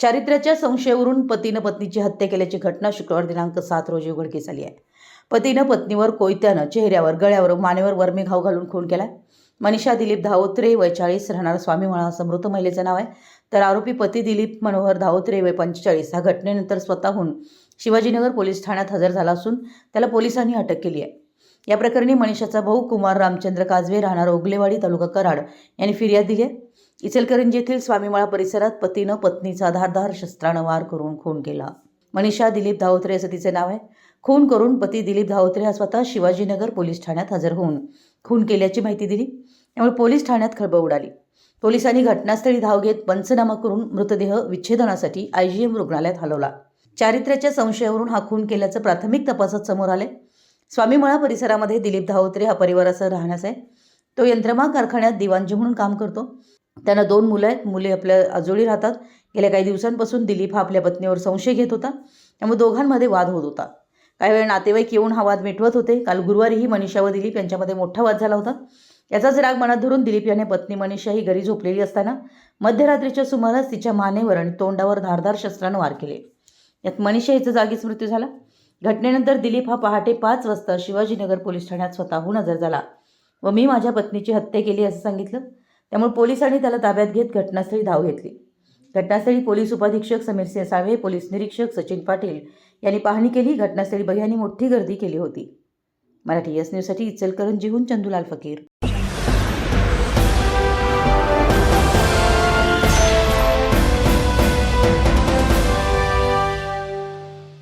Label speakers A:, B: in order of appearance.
A: चारित्र्याच्या संशयावरून पतीनं पत्नीची हत्या केल्याची घटना शुक्रवार दिनांक सात रोजी उघडकीस आली आहे. पतीनं पत्नीवर कोयत्यानं चेहऱ्यावर गळ्यावर मानेवर वर्मी घाव घालून खून केला मनीषा दिलीप धावोत्रे वय चाळीस राहणार स्वामीमळा असं मृत महिलेचं नाव आहे. तर आरोपी पती दिलीप मनोहर धावत्रे वय पंचेचाळीस हा घटनेनंतर स्वतःहून शिवाजीनगर पोलीस ठाण्यात हजर झाला असून त्याला पोलिसांनी अटक केली आहे. या प्रकरणी मनीषाचा भाऊ कुमार रामचंद्र काजवे राहणार ओगलेवाडी तालुका कराड यांनी फिर्याद दिली आहे. इचलकरंजी येथील स्वामीमाळा परिसरात पतीनं पत्नीचा धारधार शस्त्रानं वार करून खून केला. मनीषा दिलीप धावत्रे असं तिचे नाव आहे. खून करून पती दिलीप धावत्रे हा स्वतः शिवाजीनगर पोलीस ठाण्यात हजर होऊन खून केल्याची माहिती दिली. त्यामुळे पोलीस ठाण्यात खळबळ उडाली. पोलिसांनी घटनास्थळी धाव घेत पंचनामा करून मृतदेह विच्छेदनासाठी आयजीएम रुग्णालयात हलवला. चारित्र्याच्या संशयावरून हा खून केल्याचं प्राथमिक तपासात समोर आले स्वामीमळा परिसरामध्ये दिलीप धावत्रे हा परिवारासह राहण्यास आहे. तो यंत्रमा कारखान्यात दिवाणजी म्हणून काम करतो. त्यांना दोन मुलं आहेत. मुले आपल्या आजोळी राहतात. गेल्या काही दिवसांपासून दिलीप हा आपल्या पत्नीवर संशय घेत होता. त्यामुळे दोघांमध्ये वाद होत होता. काही वेळ नातेवाईक येऊन हा वाद मिटवत होते. काल गुरुवारीही मनीषा व दिलीप यांच्यामध्ये मोठा वाद झाला होता. याचाच राग मनात धरून दिलीप याने पत्नी मनीषा ही घरी झोपलेली असताना मध्यरात्रीच्या सुमारास तिच्या मानेवर आणि तोंडावर धारधार शस्त्रानं वार केले. यात मनीषा हिचा जागीच मृत्यू झाला. घटनेनंतर दिलीप हा पहाटे पाच वाजता शिवाजीनगर पोलीस ठाण्यात स्वतःहून हजर झाला. व मी माझ्या पत्नीची हत्या केली असं सांगितलं. त्यामुळे पोलिसांनी त्याला ताब्यात घेत घटनास्थळी धाव घेतली. घटनास्थळी पोलीस उपाधीक्षक समीर सिंह साळवे पोलीस निरीक्षक सचिन पाटील यांनी पाहणी केली. घटनास्थळी बघ्यांनी मोठी गर्दी केली होती. मराठी एस न्यूजसाठी इचलकरंजीहून चंदुलाल फकीर.